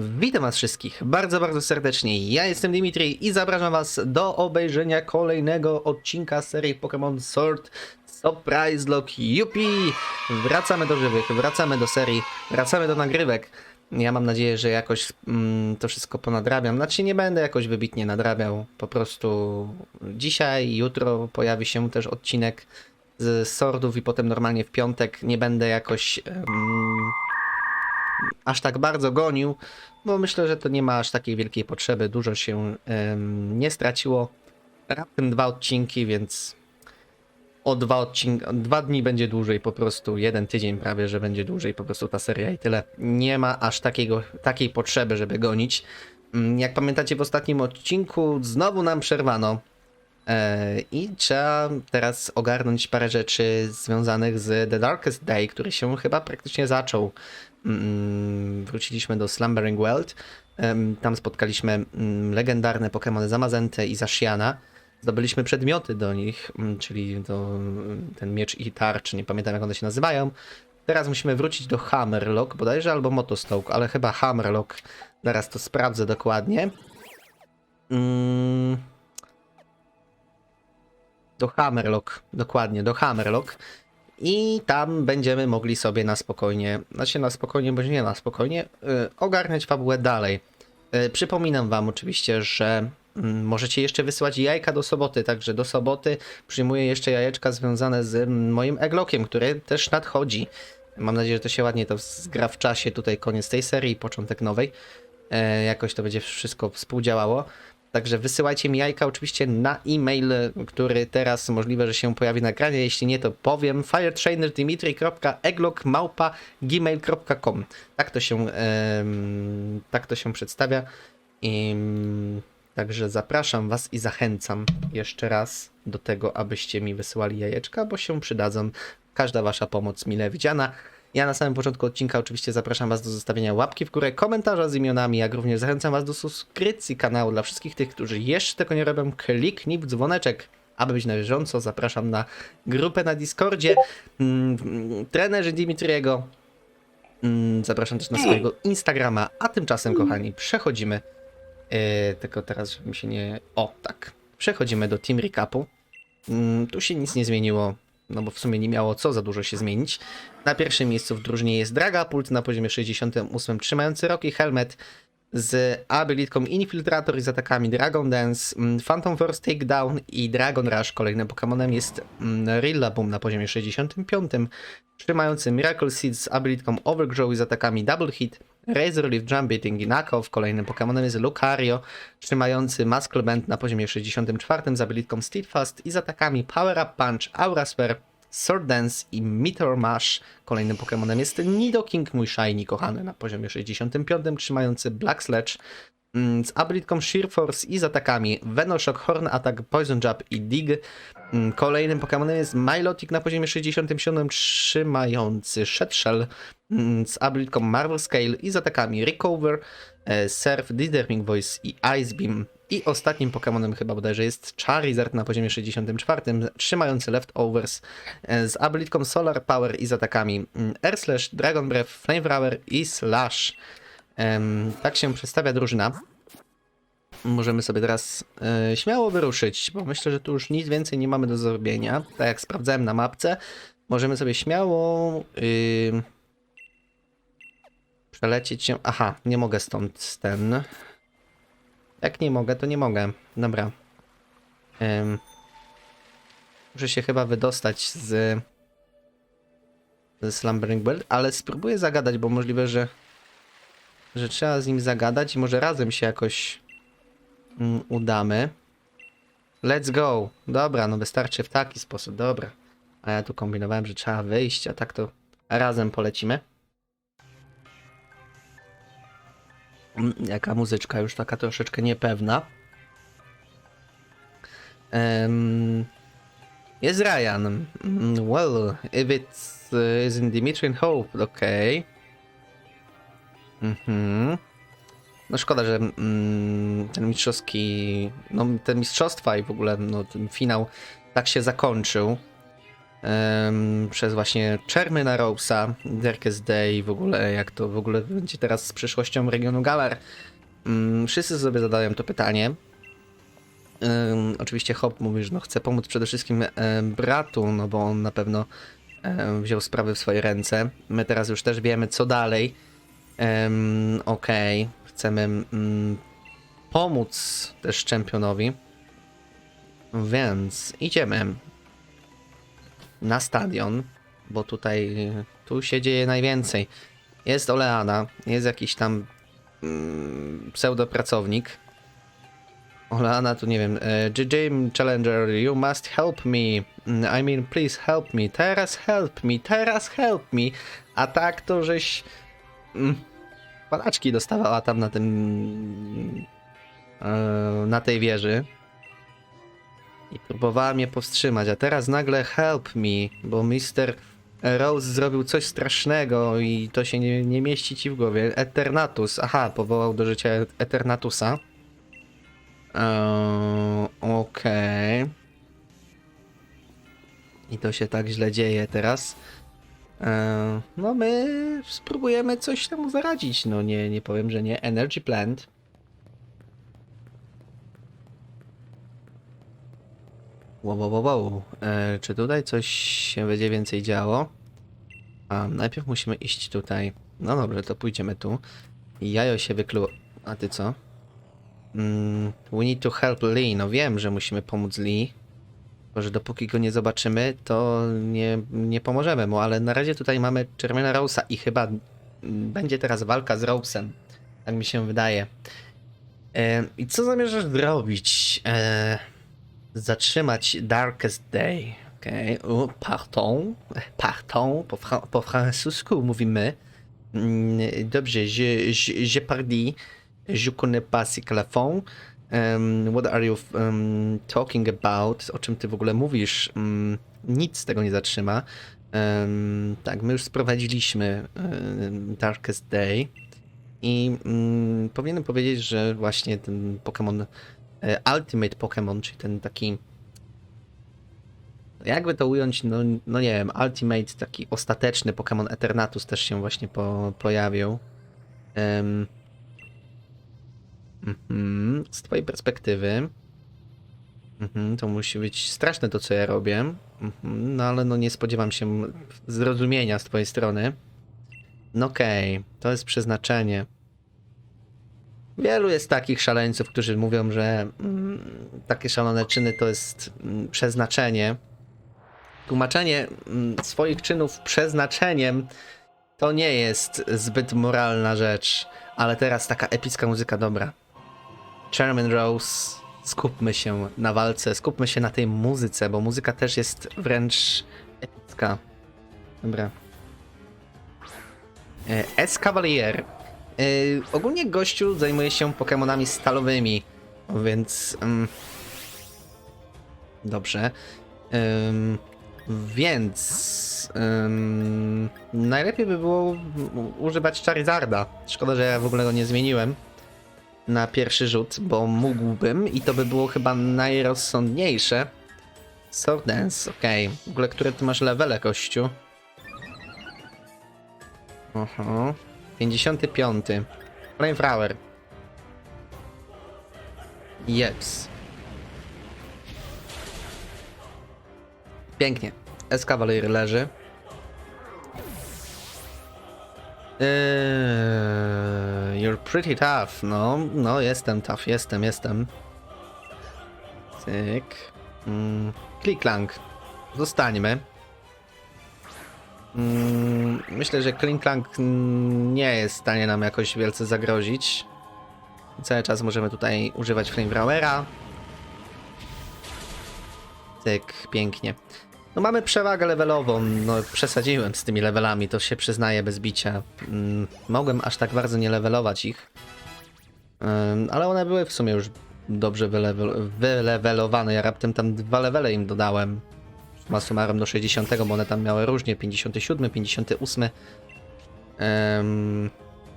Witam was wszystkich bardzo, bardzo serdecznie. Ja jestem Dimitri i zapraszam was do obejrzenia kolejnego odcinka serii Pokémon Sword Surprise Lock Yupi! Wracamy do żywych, wracamy do serii, wracamy do nagrywek. Ja mam nadzieję, że jakoś mm, to wszystko ponadrabiam. Znaczy nie będę jakoś wybitnie nadrabiał. Po prostu dzisiaj, jutro pojawi się też odcinek z Sordów i potem normalnie w piątek nie będę jakoś em, aż tak bardzo gonił, bo myślę, że to nie ma aż takiej wielkiej potrzeby. Dużo się nie straciło. Raptem dwa odcinki, więc o dwa odcinki, dwa dni będzie dłużej po prostu, jeden tydzień prawie, że będzie dłużej po prostu ta seria i tyle. Nie ma aż takiego, takiej potrzeby, żeby gonić. Mm, Jak pamiętacie w ostatnim odcinku znowu nam przerwano i trzeba teraz ogarnąć parę rzeczy związanych z The Darkest Day, który się chyba praktycznie zaczął. Mm, Wróciliśmy do Slumbering World. Tam spotkaliśmy mm, legendarne Pokémony Zamazente i Zashiana. Zdobyliśmy przedmioty do nich, mm, czyli mm, ten miecz i tarcz, nie pamiętam jak one się nazywają. Teraz musimy wrócić do Hammerlock bodajże, albo Motostoke, ale chyba Hammerlock. Zaraz to sprawdzę dokładnie. Mm. Do Hammerlock, dokładnie, do Hammerlock. I tam będziemy mogli sobie na spokojnie, znaczy na spokojnie, bądź nie na spokojnie, y, ogarniać fabułę dalej. Y, przypominam wam oczywiście, że mm, możecie jeszcze wysyłać jajka do soboty, także do soboty przyjmuję jeszcze jajeczka związane z mm, moim eglockiem, który też nadchodzi. Mam nadzieję, że to się ładnie to zgra w czasie, tutaj koniec tej serii, początek nowej. E, jakoś to będzie wszystko współdziałało. Także wysyłajcie mi jajka oczywiście na e-mail, który teraz możliwe, że się pojawi na ekranie. Jeśli nie, to powiem firetrainerdimitri.eglok.gmail.com Tak to się tak to się przedstawia. I, także zapraszam was i zachęcam jeszcze raz do tego, abyście mi wysyłali jajeczka, bo się przydadzą. Każda wasza pomoc mile widziana. Ja na samym początku odcinka oczywiście zapraszam Was do zostawienia łapki w górę, komentarza z imionami, jak również zachęcam Was do subskrypcji kanału. Dla wszystkich tych, którzy jeszcze tego nie robią, kliknij w dzwoneczek, aby być na bieżąco. Zapraszam na grupę na Discordzie. Mm, Trenerzy Dimitriego. Mm, Zapraszam też na swojego Instagrama. A tymczasem, kochani, przechodzimy. Yy, tylko teraz, żeby mi się nie. O, tak. Przechodzimy do Team Recapu. Mm, Tu się nic nie zmieniło no bo w sumie nie miało co za dużo się zmienić. Na pierwszym miejscu w drużynie jest Dragapult na poziomie 68 trzymający Rocky Helmet z abilitką Infiltrator i z atakami Dragon Dance, mm, Phantom Force Takedown i Dragon Rush. Kolejnym Pokémonem jest mm, Rillaboom na poziomie 65 trzymający Miracle Seed z abilitką Overgrow i z atakami Double Hit. Razor Leaf Jump Beating i Knockoff. Kolejnym Pokémonem jest Lucario, trzymający Muscle Band na poziomie 64 z abilitką Steadfast i z atakami Power Up Punch, Aura Sphere, Sword Dance i Meteor Mash. Kolejnym Pokémonem jest Nidoking, mój shiny kochany na poziomie 65, trzymający Black Sledge mm, z abilitką Sheer Force i z atakami Venoshock, Horn Attack, Poison Jab i Dig. Mm, Kolejnym Pokémonem jest Milotic na poziomie 67, trzymający Shetshell mm, z abilitką Marvel Scale i z atakami Recover, e, Surf, Dithering Voice i Ice Beam. I ostatnim Pokémonem chyba bodajże jest Charizard na poziomie 64, trzymający Leftovers e, z abilitką Solar Power i z atakami mm, Air Slash, Dragon Breath, Flamethrower i Slash. Tak się przedstawia drużyna. Możemy sobie teraz e, śmiało wyruszyć, bo myślę, że tu już nic więcej nie mamy do zrobienia. Tak jak sprawdzałem na mapce, możemy sobie śmiało ym, przelecieć się. Aha, nie mogę stąd ten. Jak nie mogę, to nie mogę. Dobra. Ym, muszę się chyba wydostać z ze Slumbering World, ale spróbuję zagadać, bo możliwe, że że trzeba z nim zagadać i może razem się jakoś udamy. Let's go. Dobra, no wystarczy w taki sposób, dobra. A ja tu kombinowałem, że trzeba wyjść, a tak to razem polecimy. Mm, Jaka muzyczka już taka troszeczkę niepewna. Em, jest Ryan. Mm, Well, if it's uh, is in Dimitri and Hope, okay. Mhm. No szkoda, że mm, ten mistrzowski, no te mistrzostwa i w ogóle no, ten finał tak się zakończył. em, przez właśnie Czermyna Rosa, Darkest Day, w ogóle jak to w ogóle będzie teraz z przyszłością regionu Galar. Mm, Wszyscy sobie zadają to pytanie. Em, oczywiście Hop mówi, że no chce pomóc przede wszystkim em, bratu, no bo on na pewno em, wziął sprawy w swoje ręce. My teraz już też wiemy, co dalej. Em, Okej, chcemy mm, pomóc też czempionowi. Więc idziemy na stadion, bo tutaj tu się dzieje najwięcej. Jest Oleana, jest jakiś tam mm, pseudopracownik. Oleana tu nie wiem. e, Jim Challenger, you must help me. Mm, I mean, please help me. Teraz help me, teraz help me. A tak to żeś mm, palaczki dostawała tam na tym e, na tej wieży. I próbowała mnie powstrzymać, a teraz nagle help me, bo Mr. Rose zrobił coś strasznego i to się nie, nie mieści ci w głowie. Eternatus, aha, powołał do życia Eternatusa. Eee, Okej. I to się tak źle dzieje teraz. Eee, no my spróbujemy coś temu zaradzić, no nie, nie powiem, że nie. Energy Plant. Wow, wow, wow. E, czy tutaj coś się będzie więcej działo? A, najpierw musimy iść tutaj. No dobrze, to pójdziemy tu. Jajo się wykluło. A ty co? Mm, we need to help Lee. No wiem, że musimy pomóc Lee. Że dopóki go nie zobaczymy, to nie, nie pomożemy mu, ale na razie tutaj mamy Czerwona Rosa i chyba będzie teraz walka z Rosem. Tak mi się wydaje. E, I co zamierzasz zrobić? E, zatrzymać Darkest Day. Okej, okay. pardon, pardon, po, fra po francusku mówimy. Mm, Dobrze, je, je, je parli, je connais pas ces. Um, what are you um, talking about? O czym ty w ogóle mówisz? Um, nic z tego nie zatrzyma. Um, tak, my już sprowadziliśmy um, Darkest Day i um, powinienem powiedzieć, że właśnie ten Pokémon e, Ultimate Pokémon, czyli ten taki. Jakby to ująć, no, no nie wiem, Ultimate, taki ostateczny Pokémon Eternatus też się właśnie po, pojawił. Em, mhm, z twojej perspektywy. Mhm, to musi być straszne to, co ja robię. Mhm, no ale no nie spodziewam się zrozumienia z twojej strony. No okej, to jest przeznaczenie. Wielu jest takich szaleńców, którzy mówią, że mm, takie szalone czyny to jest mm, przeznaczenie. Tłumaczenie mm, swoich czynów przeznaczeniem to nie jest zbyt moralna rzecz, ale teraz taka epicka muzyka, dobra. Chairman Rose, skupmy się na walce, skupmy się na tej muzyce, bo muzyka też jest wręcz epicka. Dobra. E, S Cavalier. E, ogólnie gościu zajmuje się Pokémonami stalowymi, więc. Mm, dobrze. Ym, więc. ym, najlepiej by było używać Charizarda. Szkoda, że ja w ogóle go nie zmieniłem na pierwszy rzut, bo mógłbym i to by było chyba najrozsądniejsze. Sword Dance, okej. W ogóle, które ty masz levele, kościu? Aha. 55. Flamethrower. Jeps. Pięknie. Escavalier leży. Eee, you're pretty tough. No, no, jestem tough, jestem, jestem. Cyk. Mm, Kliklang. Zostańmy. Mm, Myślę, że Klinklang mm, nie jest w stanie nam jakoś wielce zagrozić. Cały czas możemy tutaj używać Flamerowera. Cyk, pięknie. No mamy przewagę levelową, no przesadziłem z tymi levelami, to się przyznaję bez bicia. Mm, Mogłem aż tak bardzo nie levelować ich. Ale one były w sumie już dobrze wylewel- wylevelowane. Ja raptem tam dwa levele im dodałem summa summarum do 60, bo one tam miały różnie, 57, 58, em,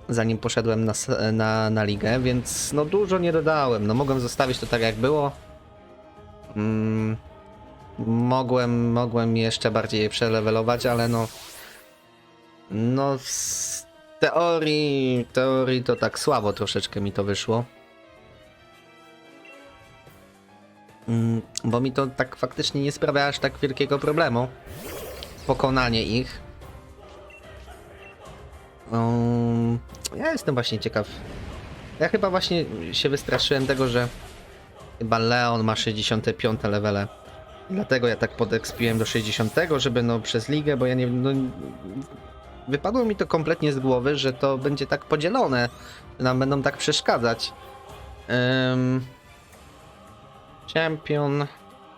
zanim poszedłem na, na, na ligę, więc no dużo nie dodałem, no mogłem zostawić to tak jak było. Mm, Mogłem, mogłem jeszcze bardziej je przelewelować, ale no. No, z teorii, teorii to tak słabo troszeczkę mi to wyszło. Mm, Bo mi to tak faktycznie nie sprawia aż tak wielkiego problemu. Pokonanie ich. Um, ja jestem właśnie ciekaw. Ja chyba właśnie się wystraszyłem tego, że chyba Leon ma 65 levele. Dlatego ja tak podekspiłem do 60, żeby no przez ligę, bo ja nie. No, wypadło mi to kompletnie z głowy, że to będzie tak podzielone, nam będą tak przeszkadzać. Em, Champion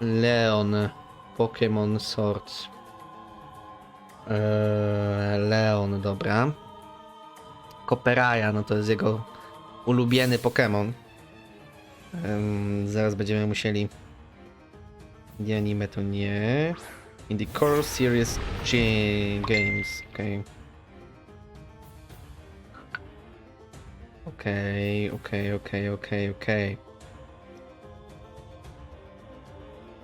Leon Pokémon Sword. Eee, Leon, dobra. Koperaja, no to jest jego ulubiony Pokémon. Em, zaraz będziemy musieli. Nie, anime to nie. In the Core Series Games, okej. Okej, okej, okej, okej, okej.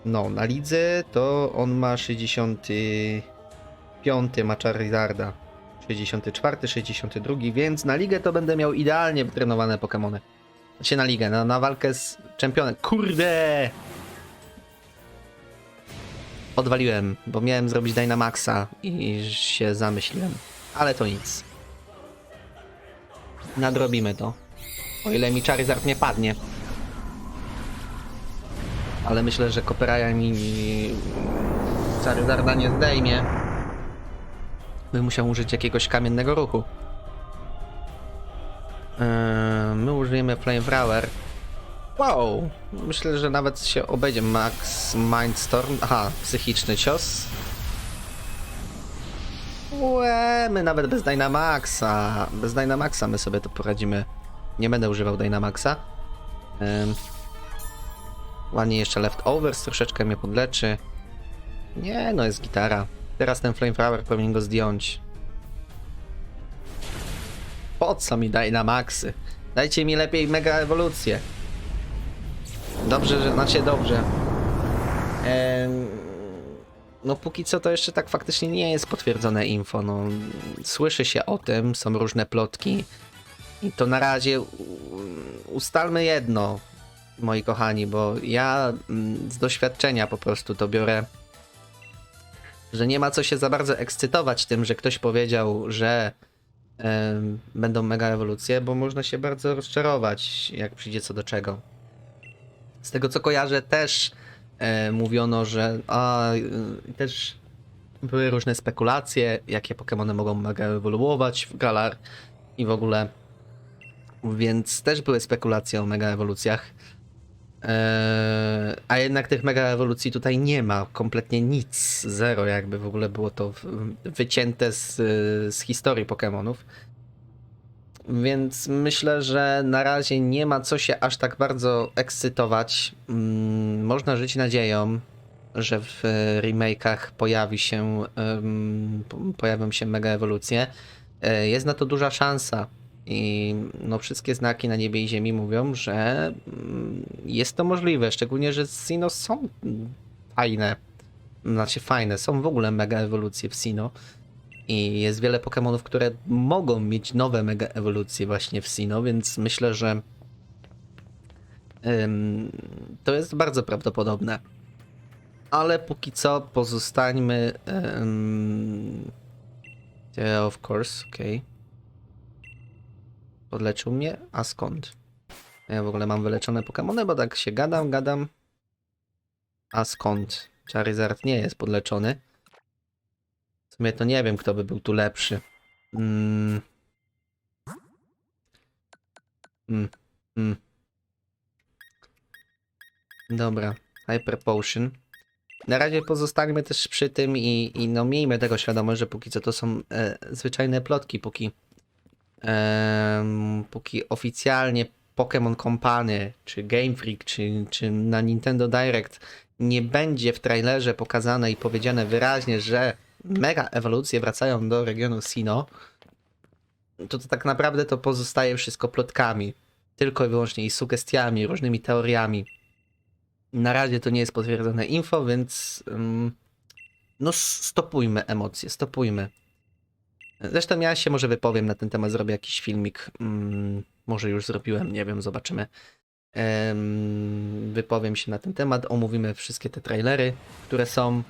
No, na lidze to on ma 65 ma Charizarda. 64, 62, więc na ligę to będę miał idealnie wytrenowane Pokémony. Znaczy na ligę, na, na walkę z czempionem. Kurde! Odwaliłem, bo miałem zrobić Dynamaxa i się zamyśliłem. Ale to nic. Nadrobimy to. O ile mi Charizard nie padnie. Ale myślę, że Koperaja mi Charizarda nie zdejmie. Bym musiał użyć jakiegoś kamiennego ruchu. Eee, my użyjemy Flamethrower. Wow! Myślę, że nawet się obejdzie Max Mindstorm. Aha, psychiczny cios. Łe, my nawet bez Dynamaxa. Bez Dynamaxa my sobie to poradzimy. Nie będę używał Dynamaxa. Ym. Ładnie jeszcze Leftovers troszeczkę mnie podleczy. Nie, no jest gitara. Teraz ten Flamethrower powinien go zdjąć. Po co mi Dynamaxy? Dajcie mi lepiej mega ewolucję. Dobrze, że znaczy dobrze. Em, no póki co to jeszcze tak faktycznie nie jest potwierdzone info. No, słyszy się o tym, są różne plotki. I to na razie ustalmy jedno, moi kochani, bo ja mm, z doświadczenia po prostu to biorę, że nie ma co się za bardzo ekscytować tym, że ktoś powiedział, że będą mega ewolucje, bo można się bardzo rozczarować, jak przyjdzie co do czego. Z tego co kojarzę, też e, mówiono, że a, y, też były różne spekulacje, jakie Pokémony mogą mega ewoluować w Galar i w ogóle. Więc też były spekulacje o mega ewolucjach. E, a jednak tych mega ewolucji tutaj nie ma, kompletnie nic, zero, jakby w ogóle było to w- wycięte z, z historii Pokémonów. Więc myślę, że na razie nie ma co się aż tak bardzo ekscytować. Mm, Można żyć nadzieją, że w e, remake'ach pojawi się, pojawią się mega ewolucje. E, Jest na to duża szansa. I no, wszystkie znaki na niebie i ziemi mówią, że mm, jest to możliwe. Szczególnie, że Sino są fajne. Znaczy fajne, są w ogóle mega ewolucje w Sino. I jest wiele Pokémonów, które mogą mieć nowe mega ewolucje właśnie w Sino, więc myślę, że ym, to jest bardzo prawdopodobne. Ale póki co pozostańmy. Um, yeah, of course, okej. Podleczył mnie? A skąd? Ja w ogóle mam wyleczone Pokémony, bo tak się gadam, gadam. A skąd? Charizard nie jest podleczony. Sumie to nie wiem, kto by był tu lepszy. Mm. Mm. Mm. Dobra, Hyper Potion. Na razie pozostańmy też przy tym i, i no miejmy tego świadomość, że póki co to są e, zwyczajne plotki, póki em, póki oficjalnie Pokémon Company, czy Game Freak, czy, czy na Nintendo Direct nie będzie w trailerze pokazane i powiedziane wyraźnie, że mega ewolucje wracają do regionu Sino, to, to tak naprawdę to pozostaje wszystko plotkami. Tylko i wyłącznie i sugestiami, różnymi teoriami. Na razie to nie jest potwierdzone info, więc ym, no stopujmy emocje, stopujmy. Zresztą ja się może wypowiem na ten temat, zrobię jakiś filmik. Mm, może już zrobiłem, nie wiem, zobaczymy. Em, wypowiem się na ten temat, omówimy wszystkie te trailery, które są.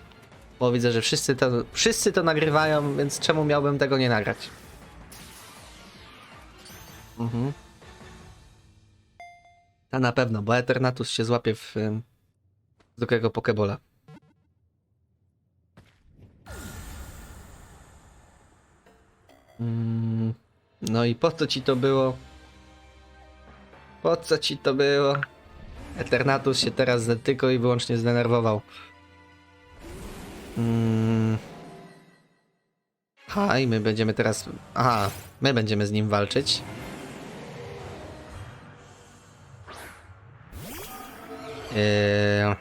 Bo widzę, że wszyscy to, wszyscy to nagrywają, więc czemu miałbym tego nie nagrać? Mhm. A na pewno, bo Eternatus się złapie w em, zwykłego Pokebola. Mm, No i po co ci to było? Po co ci to było? Eternatus się teraz tylko i wyłącznie zdenerwował. Mm. Ha, i my będziemy teraz. Aha, my będziemy z nim walczyć. Eee...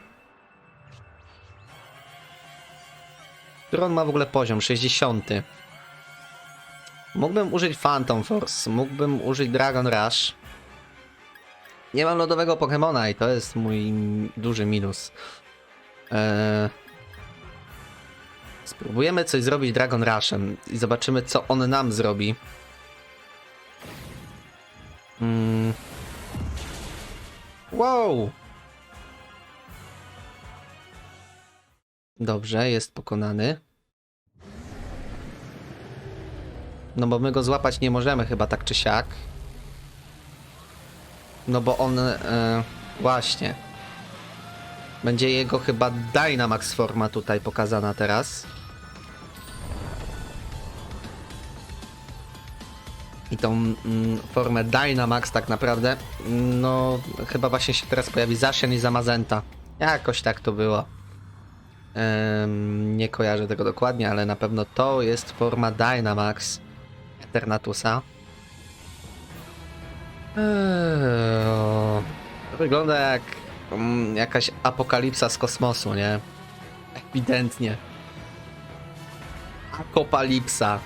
Który on ma w ogóle poziom? 60. Mógłbym użyć Phantom Force, mógłbym użyć Dragon Rush. Nie mam lodowego Pokemona i to jest mój duży minus. Eee... Spróbujemy coś zrobić Dragon Rushem i zobaczymy co on nam zrobi. Mm. Wow! Dobrze, jest pokonany. No bo my go złapać nie możemy chyba tak czy siak. No bo on... E, właśnie. Będzie jego chyba Dynamax forma tutaj pokazana teraz. I tą mm, formę Dynamax tak naprawdę, no chyba właśnie się teraz pojawi Zashian i Zamazenta. Jakoś tak to było. Em, nie kojarzę tego dokładnie, ale na pewno to jest forma Dynamax Eternatusa. Eee, wygląda jak mm, jakaś apokalipsa z kosmosu, nie? Ewidentnie. Akopalipsa.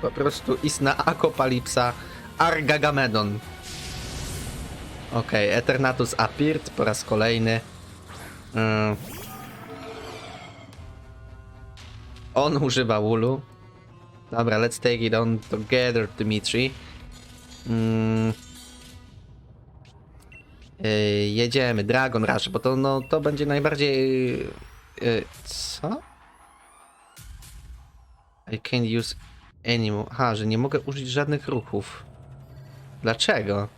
Po prostu istna akopalipsa Argagamedon. Okej, Eternatus appeared po raz kolejny. Ym. On używa ulu. Dobra, let's take it on together, Dimitri. Mm. Yy, jedziemy, Dragon Rush, bo to, no, to będzie najbardziej... Yy, co? I can't use more. Aha, że nie mogę użyć żadnych ruchów. Dlaczego?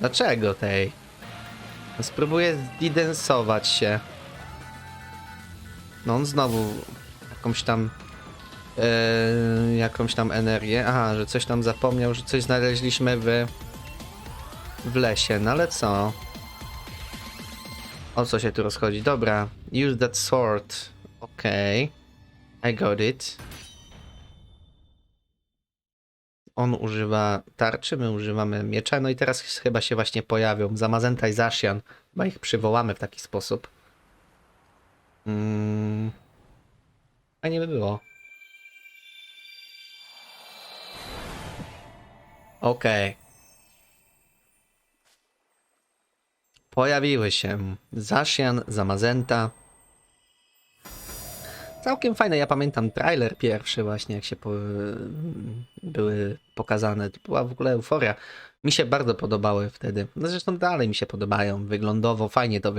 Dlaczego tej? No, Spróbuję zdidensować się. No on znowu jakąś tam yy, jakąś tam energię. Aha, że coś tam zapomniał, że coś znaleźliśmy w w lesie, no ale co? O co się tu rozchodzi? Dobra, use that sword. Okej. I got it. On używa tarczy, my używamy miecza, no i teraz chyba się właśnie pojawią Zamazenta i Zashian. Chyba ich przywołamy w taki sposób. Mm. A nie by było. Okej. Pojawiły się Zashian, Zamazenta. Całkiem fajne, ja pamiętam trailer pierwszy właśnie, jak się po, były pokazane. To była w ogóle euforia. Mi się bardzo podobały wtedy. No zresztą dalej mi się podobają. Wyglądowo fajnie to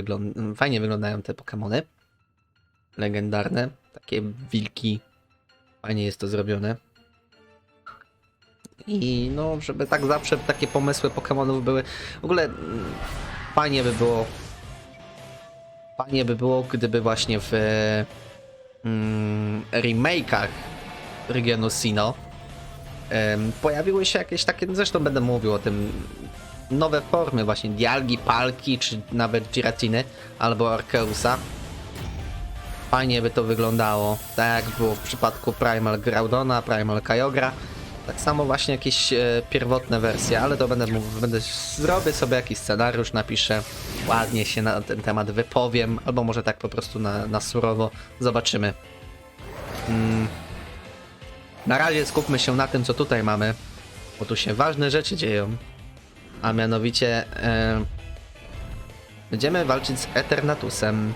fajnie wyglądają te Pokémony. Legendarne. Takie wilki. Fajnie jest to zrobione. I no, żeby tak zawsze takie pomysły Pokémonów były. W ogóle mm, fajnie by było. Fajnie by było, gdyby właśnie w mm, remake'ach regionu Sino em, pojawiły się jakieś takie, zresztą będę mówił o tym, nowe formy właśnie Dialgi, Palki, czy nawet Giratiny albo Arkeusa. Fajnie by to wyglądało, tak jak było w przypadku Primal Groudona, Primal Kyogre. Tak samo właśnie jakieś e, pierwotne wersje, ale to będę, mów- będę zrobię sobie jakiś scenariusz, napiszę, ładnie się na ten temat wypowiem, albo może tak po prostu na, na surowo, zobaczymy. Mm. Na razie skupmy się na tym, co tutaj mamy, bo tu się ważne rzeczy dzieją, a mianowicie e, Będziemy walczyć z Eternatusem.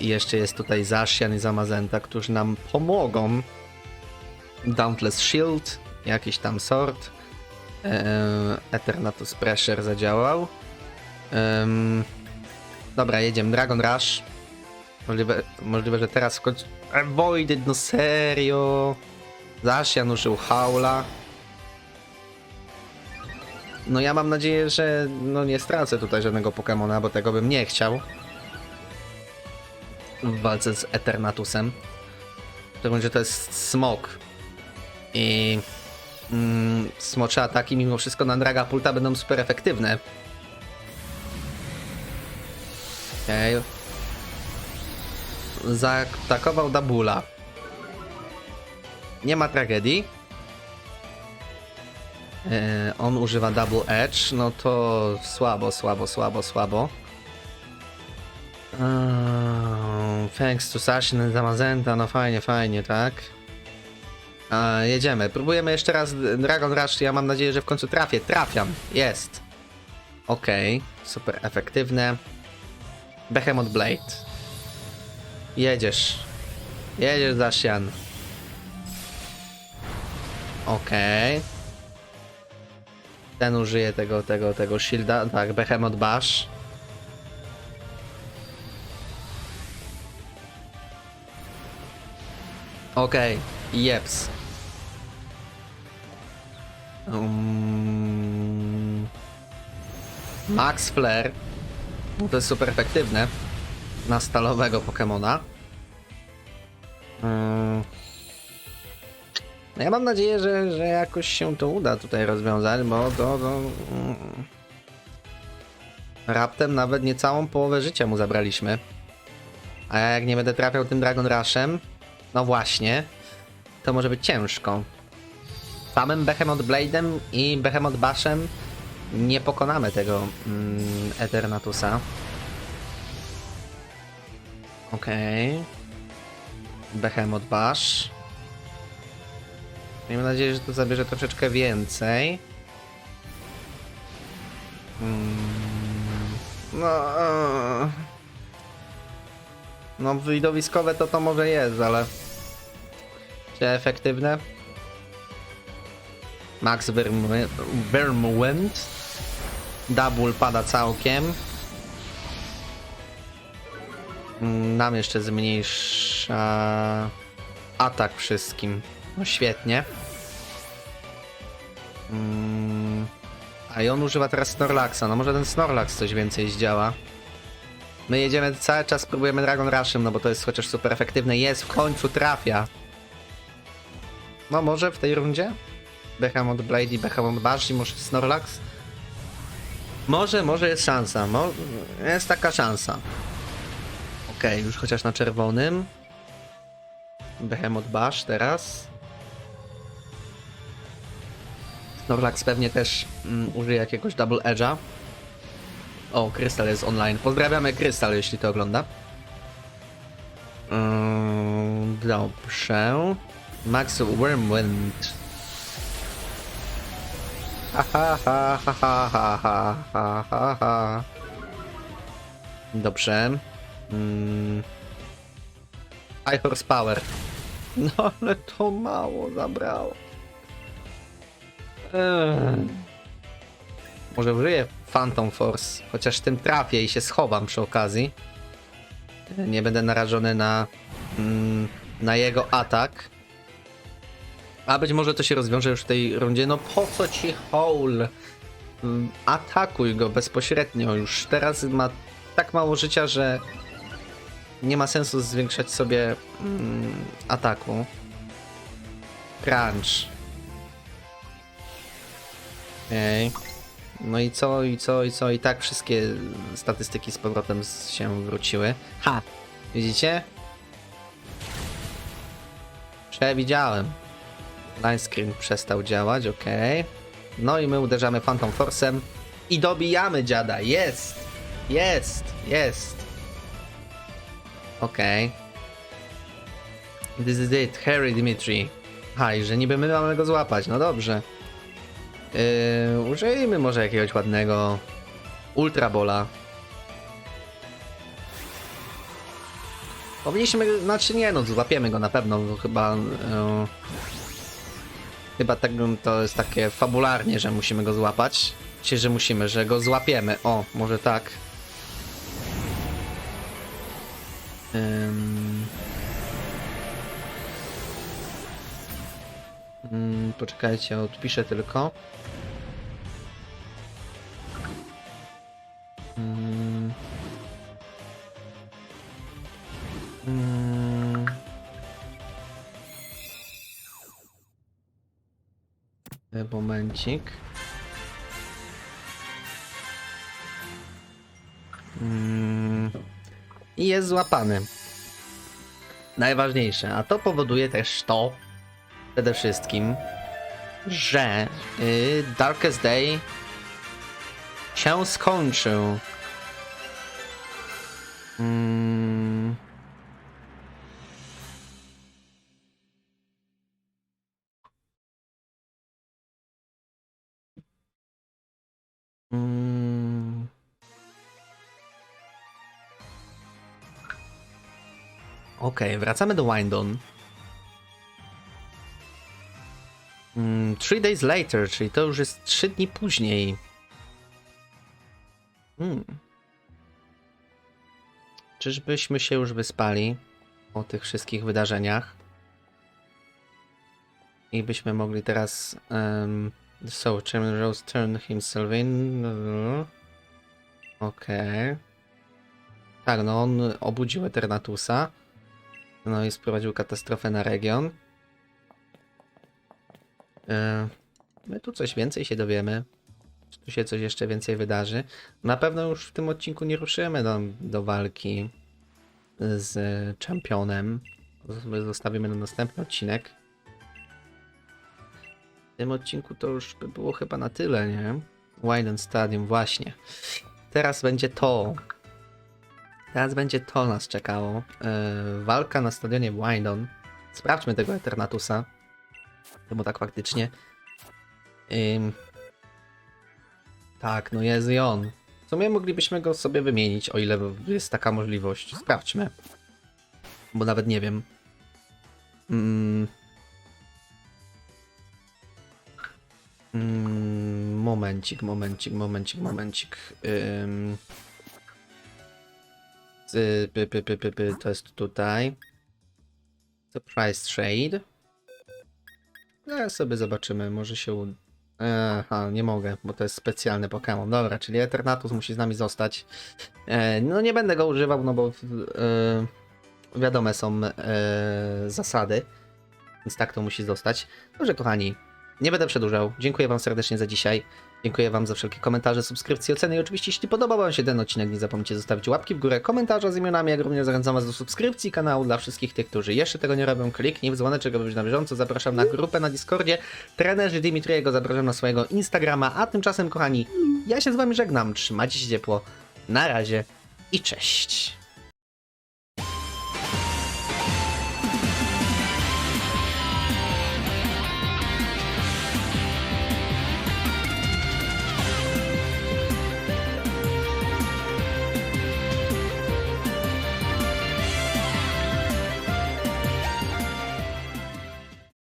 I jeszcze jest tutaj Zashian i Zamazenta, którzy nam pomogą. Dauntless Shield, jakiś tam sort. Yy, Eternatus Pressure zadziałał. Dobra, jedziemy. Dragon Rush. Możliwe, możliwe, że teraz w końcu... Avoided, no serio. Zashian użył Haula. No ja mam nadzieję, że no nie stracę tutaj żadnego Pokemona, bo tego bym nie chciał. W walce z Eternatusem. To że to jest smok. I mm, smocze ataki mimo wszystko na Dragapulta będą super efektywne. Okej. Zaatakował Dabula. Nie ma tragedii. E, on używa Double Edge, no to słabo, słabo, słabo, słabo. Eee, Thanks to Sashin Zamazenta, no fajnie, fajnie, tak? E, jedziemy, próbujemy jeszcze raz Dragon Rush, ja mam nadzieję, że w końcu trafię, trafiam, jest. Okej, super efektywne. Behemoth Blade. Jedziesz. Jedziesz, Zashian. Okej. Ten użyje tego, tego, tego shielda. Tak, Behemoth Bash. Okej, jeps. Um, Max Flare. To jest super efektywne. Na stalowego Pokemona. No ja mam nadzieję, że, że jakoś się to uda tutaj rozwiązać, bo to, to mm, raptem nawet nie całą połowę życia mu zabraliśmy. A jak nie będę trafiał tym Dragon Rushem, no właśnie, to może być ciężko. Samym Behemoth Blade'em i Behemoth Bashem nie pokonamy tego mm, Eternatusa. Okej. Behemoth Bash. Miejmy nadzieję, że to zabierze troszeczkę więcej. Mm, No. e. No, widowiskowe to to może jest, ale. Efektywne? Max Verm- Vermwind. Double pada całkiem. Mm, Nam jeszcze zmniejsza atak wszystkim. No świetnie. Mm, A i on używa teraz Snorlaxa. No może ten Snorlax coś więcej zdziała. My jedziemy cały czas, próbujemy Dragon Rushem, no bo to jest chociaż super efektywne. Jest, w końcu trafia. No może w tej rundzie? Behemoth Blade i Behemoth Bash i może Snorlax? Może, może jest szansa. Mo jest taka szansa. Okej, już chociaż na czerwonym. Behemoth Bash teraz. Snorlax pewnie też mm, użyje jakiegoś Double Edge'a. O, Krystal jest online. Pozdrawiamy Krystal, jeśli to ogląda. Ym, dobrze. Max Wormwind. Dobrze. Hmm. High horsepower. No ale to mało zabrało. Eee. Może użyję Phantom Force, chociaż tym trafię i się schowam przy okazji. Nie będę narażony na, mm, na jego atak. A być może to się rozwiąże już w tej rundzie. No po co ci Howl? Mm, Atakuj go bezpośrednio już. Teraz ma tak mało życia, że nie ma sensu zwiększać sobie mm, ataku. Crunch. Okej. No i co, i co, i co? I tak wszystkie statystyki z powrotem się wróciły. Ha! Widzicie? Przewidziałem. Line przestał działać, ok. No i my uderzamy Phantom Force'em i dobijamy dziada. Jest! Jest! Jest! Okej. This is it, Harry Dimitri. Ha, i że niby my mamy go złapać, no dobrze. Yy, użyjmy może jakiegoś ładnego Ultra Bola. Powinniśmy, znaczy nie no, złapiemy go na pewno, chyba... Yy, chyba tak, to jest takie fabularnie, że musimy go złapać. Czy że musimy, że go złapiemy. O, może tak. Mm, poczekajcie, odpiszę tylko. Mm. I jest złapany. Najważniejsze, a to powoduje też to, przede wszystkim, że y, Darkest Day się skończył. Mm. Okej, wracamy do Windon. Mm, three days later, czyli to już jest trzy dni później. Hmm. Czyżbyśmy się już wyspali o tych wszystkich wydarzeniach? I byśmy mogli teraz. Um, so, Chairman Rose turn himself in. Okej. Tak, no on obudził Eternatusa. No i sprowadził katastrofę na region. E, My tu coś więcej się dowiemy. Czy tu się coś jeszcze więcej wydarzy. Na pewno już w tym odcinku nie ruszymy do, do walki z czempionem. Zostawimy na następny odcinek. Tym odcinku to już by było chyba na tyle, nie? Widen Stadium, właśnie. Teraz będzie to. Teraz będzie to nas czekało. Yy, walka na stadionie Windon. Sprawdźmy tego Eternatusa. Bo tak faktycznie. Ym, tak, no jest i on. W sumie moglibyśmy go sobie wymienić, o ile jest taka możliwość. Sprawdźmy. Bo nawet nie wiem. Mm. Mm, momencik, momencik, momencik, momencik. Ym. Z- Py, py, py, py, py, to jest tutaj. Surprise trade. No, sobie zobaczymy, może się uda. Aha, nie mogę, bo to jest specjalny Pokémon. Dobra, czyli Eternatus musi z nami zostać. E, no nie będę go używał, no bo e, wiadome są e, zasady. Więc tak to musi zostać. Dobrze, kochani, nie będę przedłużał. Dziękuję Wam serdecznie za dzisiaj. Dziękuję Wam za wszelkie komentarze, subskrypcje, oceny i oczywiście jeśli podobał Wam się ten odcinek, nie zapomnijcie zostawić łapki w górę, komentarza z imionami, jak również zachęcam Was do subskrypcji kanału dla wszystkich tych, którzy jeszcze tego nie robią. Kliknij w dzwoneczek, aby być na bieżąco. Zapraszam na grupę na Discordzie. Trenerzy Dimitriego zapraszam na swojego Instagrama, a tymczasem, kochani, ja się z Wami żegnam. Trzymajcie się ciepło. Na razie i cześć.